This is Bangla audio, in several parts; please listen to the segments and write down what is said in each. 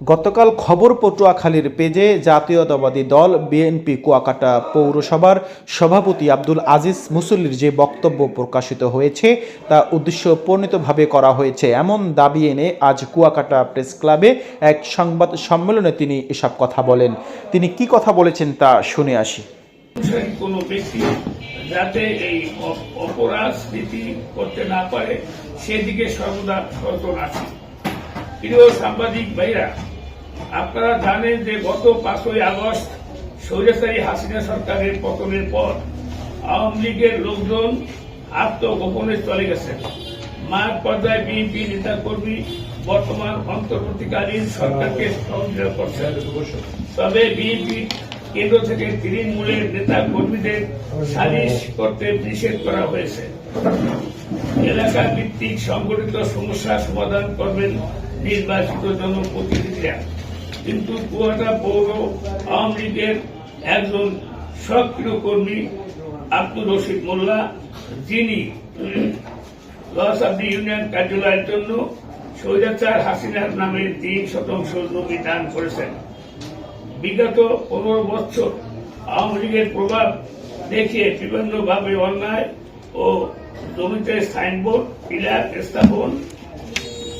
গতকাল খবর পটুয়াখালীর পেজে জাতীয়তাবাদী দল বিএনপি কুয়াকাটা পৌরসভার সভাপতি আব্দুল আজিজ মুসল্লির যে বক্তব্য প্রকাশিত হয়েছে, তা উদ্দেশ্য প্রণীতভাবে করা হয়েছে। এমন দাবি এনে আজ কুয়াকাটা প্রেস ক্লাবে এক সংবাদ সম্মেলনে তিনি এসব কথা বলেন। তিনি কি কথা বলেছেন তা শুনে আসি। কোনো ব্যক্তি যাতে এই অপরাজনীতি করতে না পারে, সেদিকে সর্বদা সচেতন আছে। প্রিয় সাংবাদিক ভাইরা আপনারা জানেন যে গত পাঁচই আগস্ট স্বৈরাচারী হাসিনা সরকারের পতনের পর আওয়ামী লীগের লোকজন আত্মগোপনে চলে গেছেন মাঠ পর্যায়ে বিএনপি নেতা কর্মী বর্তমান অন্তর্বর্তীকালীন সরকারকে সহযোগিতা করছেন তবে বিএনপি কেন্দ্র থেকে তৃণমূলের নেতা কর্মীদের সালিশ করতে নিষেধ করা হয়েছে। এলাকা ভিত্তিক সংগঠিত সমস্যা সমাধান করবেন নির্বাচিত জনপ্রতিনিধিরা। কিন্তু কুয়াটা পৌর আওয়ামী লীগের একজন সক্রিয় কর্মী আব্দুল রশিদ মোল্লা, যিনি লসাবদি ইউনিয়ন কার্যালয়ের জন্য স্বৈরাচার হাসিনার নামে তিন শতাংশ জমি দান করেছেন। বিগত পনেরো বছর আওয়ামী লীগের প্রভাব দেখিয়ে বিভিন্নভাবে অন্যায় ও জমিতে সাইনবোর্ড, পিলার স্থাপন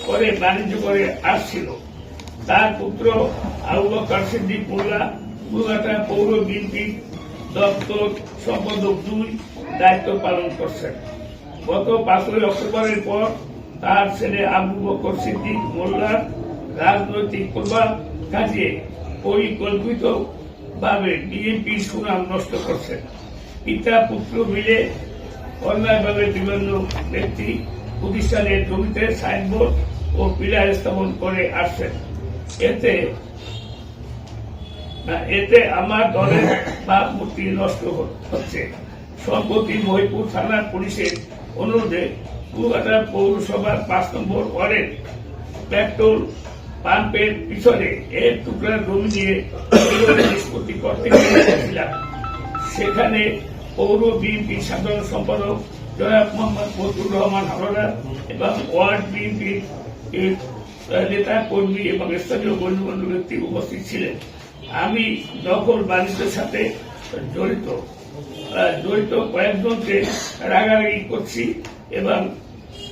করে বাণিজ্য করে আসছিল। তার পুত্র আবু বকর সিদ্দিক মোল্লা কুয়াকাটা পৌর বিএনপি দপ্তর সম্পাদক দুই দায়িত্ব পালন করছেন। গত পাঁচই অক্টোবরের পর তার ছেলে আবু বকর সিদ্দিক মোল্লার রাজনৈতিক প্রভাব কাটিয়ে পরিকল্পিত ভাবে বিএনপির সুনাম নষ্ট করছেন। পিতা পুত্র মিলে অন্যায়ভাবে বিভিন্ন ব্যক্তি প্রতিষ্ঠানের জমিতে সাইনবোর্ড ও পিলার স্থাপন করে আসছেন। এতে এতে আমার দলের ভাবমূর্তি নষ্ট হচ্ছে। সম্প্রতি মহিপুর থানার পুলিশের অনুরোধে কুয়াকাটা পৌরসভার পাঁচ নম্বর ওয়ার্ডের পেট্রোল পাম্পের পিছনে এর টুকরা জমি নিয়ে নিষ্পত্তি করতে গিয়েছিলাম। সেখানে পৌর বিএনপি সাধারণ সম্পাদক জনাব মোহাম্মদ ফজলুর রহমান হাওলাদার এবং ওয়ার্ড বিএনপি নেতা, কর্মী এবং স্থানীয় গণ্যমান্য ব্যক্তি উপস্থিত ছিলেন। আমি দখল বাণিজ্যের সাথে জড়িত। জড়িত কয়েকজনকে রাগারাগি করছি এবং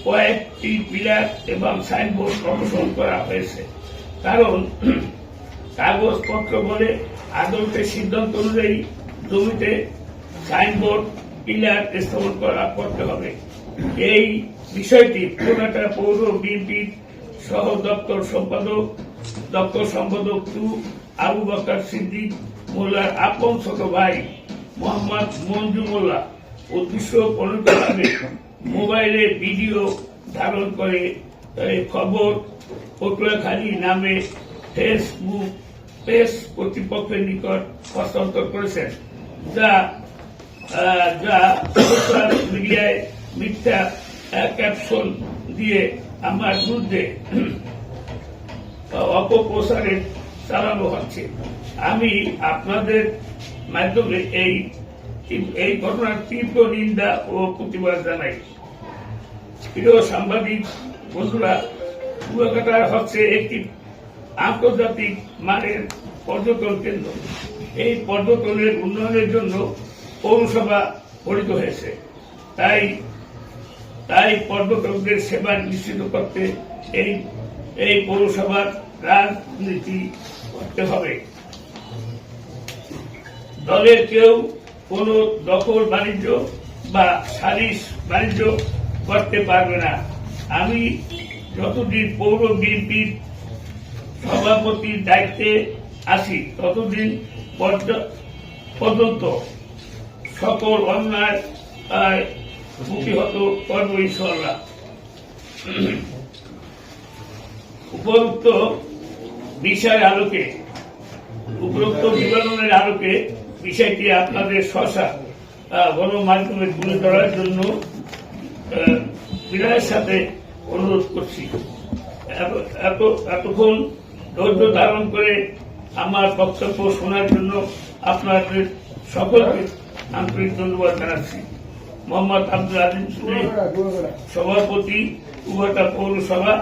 কয়েকটি পিলার এবং সাইনবোর্ড অপসারণ করা হয়েছে। কারণ কাগজপত্র বলে আদালতের সিদ্ধান্ত অনুযায়ী জমিতে সাইনবোর্ড, পিলার স্থাপন করা করতে হবে। এই বিষয়টি পুরোটা পৌর বিএনপির সহ দপ্তর সম্পাদক দপ্তর সম্পাদক টু আবু বকর সিদ্দিক মোল্লার আপন ছোট ভাই মোহাম্মদ মঞ্জু মোল্লা। উদ্দেশ্য প্রণীতভাবে মোবাইলে ভিডিও ধারণ করে খবর পটুয়াখালী নামে ফেসবুক পেজ কর্তৃপক্ষের নিকট হস্তান্তর করেছেন, যা যা সোশ্যাল মিডিয়ায় মিথ্যা ক্যাপশন দিয়ে আমার বিরুদ্ধে অপপ্রচারে চালানো হচ্ছে। আমি আপনাদের মাধ্যমে এই এই ঘটনার তীব্র নিন্দা ও প্রতিবাদ জানাই। প্রিয় সাংবাদিক, বন্ধুরা কুয়াকাটা হচ্ছে একটি আন্তর্জাতিক মানের পর্যটন কেন্দ্র। এই পর্যটনের উন্নয়নের জন্য পৌরসভা গঠিত হয়েছে। তাই তাই পর্যটকদের সেবা নিশ্চিত করতে এই এই পৌরসভার রাজনীতি করতে হবে। দলের কেউ কোন দখল বাণিজ্য বা সালিশ বাণিজ্য করতে পারবে না। আমি যতদিন পৌর বিএনপির সভাপতির দায়িত্বে আসি ততদিন পর্য- পর্যন্ত সকল অন্যায় প্রতিহত করব ইনশাল্লাহ উপরোক্ত বিষয়ের আলোকে, উপরোক্ত বিবরণের আলোকে বিষয়টি আপনাদের শশা গণমাধ্যমে তুলে ধরার জন্য বিনয়ের সাথে অনুরোধ করছি। এত- এত, এতক্ষণ ধৈর্য ধারণ করে আমার বক্তব্য শোনার জন্য আপনাদের সকলকে আন্তরিক ধন্যবাদ জানাচ্ছি। মোহাম্মদ আব্দুল আজিম সুরে সভাপতি কুয়াটা পৌরসভা